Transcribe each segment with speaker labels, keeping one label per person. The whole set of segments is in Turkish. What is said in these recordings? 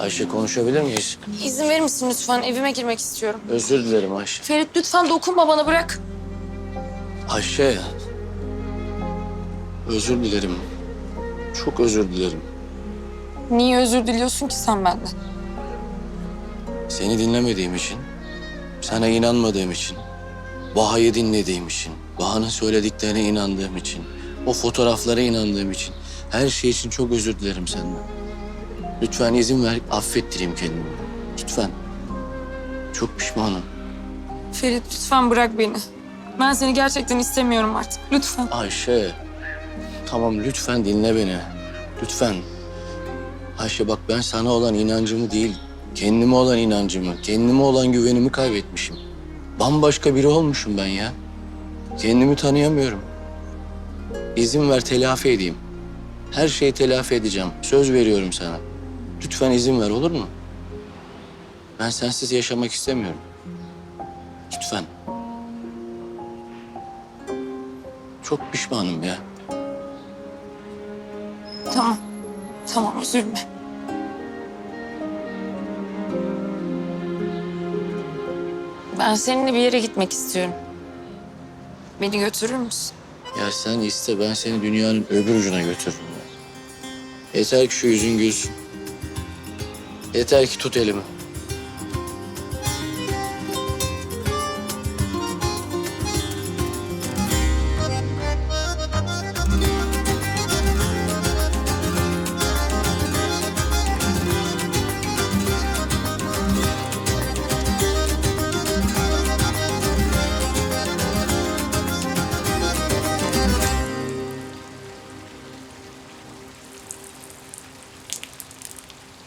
Speaker 1: Ayşe konuşabilir miyiz?
Speaker 2: İzin verir misin lütfen? Evime girmek istiyorum.
Speaker 1: Özür dilerim Ayşe.
Speaker 2: Ferit lütfen dokunma bana bırak.
Speaker 1: Ayşe. Özür dilerim. Çok özür dilerim.
Speaker 2: Niye özür diliyorsun ki sen benden?
Speaker 1: Seni dinlemediğim için, sana inanmadığım için, Baha'yı dinlediğim için, Baha'nın söylediklerine inandığım için, o fotoğraflara inandığım için, her şey için çok özür dilerim senden. Lütfen izin ver, affettireyim kendimi. Lütfen. Çok pişmanım.
Speaker 2: Ferit lütfen bırak beni. Ben seni gerçekten istemiyorum artık. Lütfen.
Speaker 1: Ayşe, tamam lütfen dinle beni. Lütfen. Ayşe bak ben sana olan inancımı değil, kendime olan inancımı, kendime olan güvenimi kaybetmişim. Bambaşka biri olmuşum ben ya. Kendimi tanıyamıyorum. İzin ver telafi edeyim. Her şeyi telafi edeceğim. Söz veriyorum sana. Lütfen izin ver olur mu? Ben sensiz yaşamak istemiyorum. Lütfen. Çok pişmanım ya.
Speaker 2: Tamam. Tamam üzülme. Ben seninle bir yere gitmek istiyorum. Beni götürür müsün?
Speaker 1: Ya sen iste ben seni dünyanın öbür ucuna götürürüm. ya. Yeter ki şu yüzün gülsün. Yeter ki tut elimi.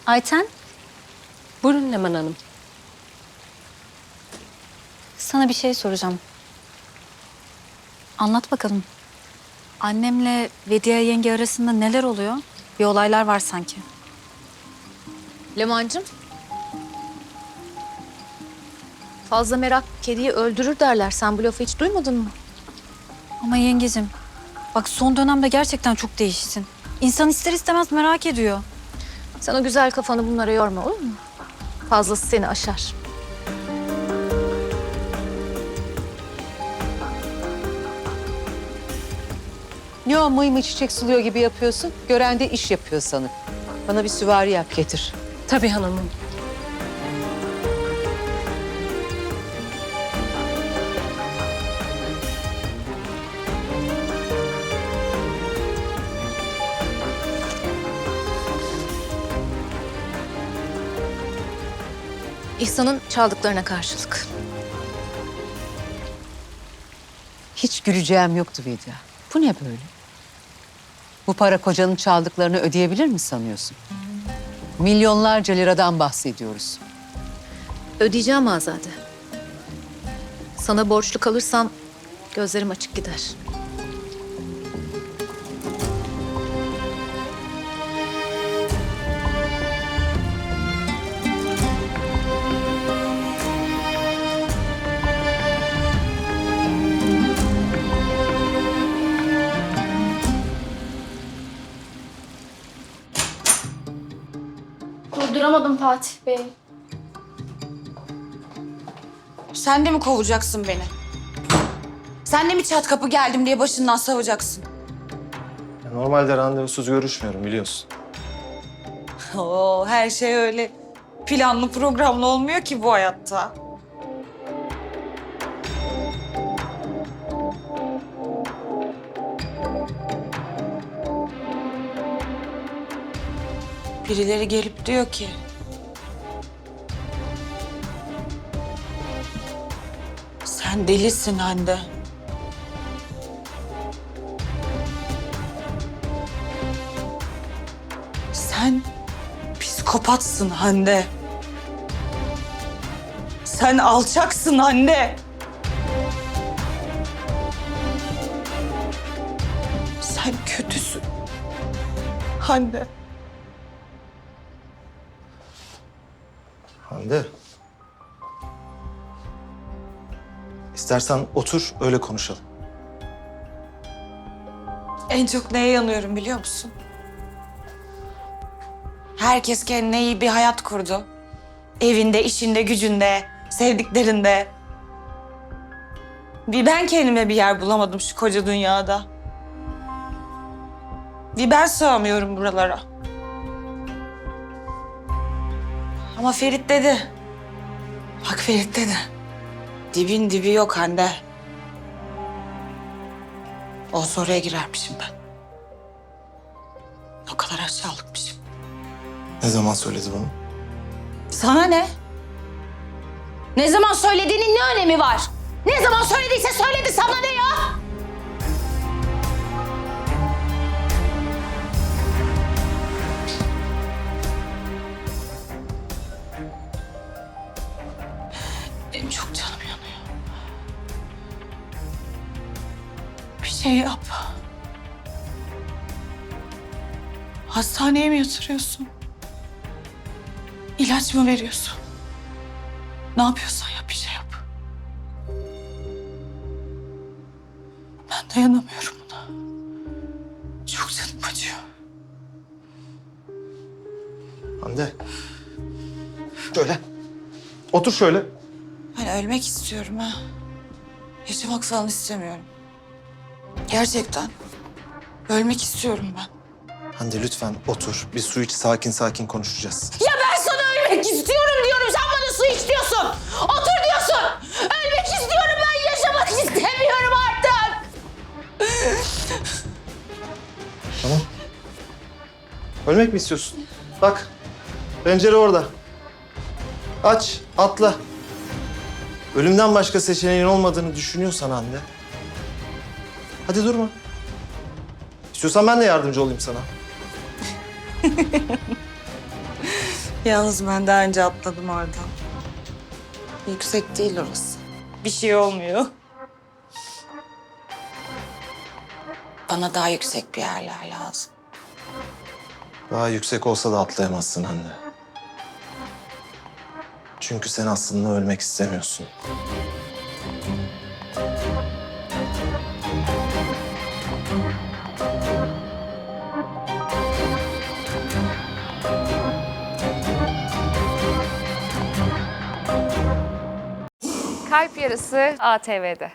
Speaker 3: Ayten,
Speaker 4: Buyurun Leman Hanım.
Speaker 3: sana bir şey soracağım. Anlat bakalım. Annemle Vediye yenge arasında neler oluyor? Bir olaylar var sanki.
Speaker 4: Leman'cığım. Fazla merak kediyi öldürür derler. Sen bu lafı hiç duymadın mı?
Speaker 3: Ama yengecim, bak son dönemde gerçekten çok değiştin. İnsan ister istemez merak ediyor.
Speaker 4: Sen o güzel kafanı bunlara yorma olur mu? Fazlası seni aşar.
Speaker 5: Ne o mıy mı çiçek suluyor gibi yapıyorsun? Gören de iş yapıyor sanır. Bana bir süvari yap getir.
Speaker 4: Tabii hanımım. İhsan'ın çaldıklarına karşılık.
Speaker 5: Hiç güleceğim yoktu Vedia. Bu ne böyle? Bu para kocanın çaldıklarını ödeyebilir mi sanıyorsun? Milyonlarca liradan bahsediyoruz.
Speaker 4: Ödeyeceğim Azade. Sana borçlu kalırsam gözlerim açık gider.
Speaker 6: Fatih Bey.
Speaker 7: Sen de mi kovacaksın beni? Sen de mi çat kapı geldim diye başından savacaksın?
Speaker 8: Ya Normalde randevusuz görüşmüyorum biliyorsun.
Speaker 7: Oo, her şey öyle planlı programlı olmuyor ki bu hayatta. Birileri gelip diyor ki... Sen delisin Hande. Sen psikopatsın Hande. Sen alçaksın Hande. Sen kötüsün. Hande.
Speaker 8: Hande. İstersen otur öyle konuşalım.
Speaker 7: En çok neye yanıyorum biliyor musun? Herkes kendine iyi bir hayat kurdu. Evinde, işinde, gücünde, sevdiklerinde. Bir ben kendime bir yer bulamadım şu koca dünyada. Bir ben sığamıyorum buralara. Ama Ferit dedi. Bak Ferit dedi. Dibin dibi yok Hande. Olsa oraya girermişim ben. O kadar aşağılıkmışım.
Speaker 8: Ne zaman söyledi bunu?
Speaker 7: Sana ne? Ne zaman söylediğinin ne önemi var? Ne zaman söylediyse söyledi sana ne ya? Şey yap. Hastaneye mi yatırıyorsun? İlaç mı veriyorsun? Ne yapıyorsan yap bir şey yap. Ben dayanamıyorum buna. Çok canım acıyor.
Speaker 8: Hande. Şöyle. Otur şöyle.
Speaker 7: Ben ölmek istiyorum ha. Yaşamak falan istemiyorum. Gerçekten. Ölmek istiyorum ben.
Speaker 8: Hande lütfen otur. Bir su iç sakin sakin konuşacağız.
Speaker 7: Ya ben sana ölmek istiyorum diyorum. Sen bana su iç diyorsun. Otur diyorsun. Ölmek istiyorum ben. Yaşamak istemiyorum artık.
Speaker 8: Tamam. Ölmek mi istiyorsun? Bak. Pencere orada. Aç, atla. Ölümden başka seçeneğin olmadığını düşünüyorsan Hande. Hadi durma. İstiyorsan ben de yardımcı olayım sana.
Speaker 7: Yalnız ben daha önce atladım oradan. Yüksek değil orası. Bir şey olmuyor. Bana daha yüksek bir yerler lazım.
Speaker 8: Daha yüksek olsa da atlayamazsın Hande. Çünkü sen aslında ölmek istemiyorsun.
Speaker 6: Kalp Yarısı ATV'de.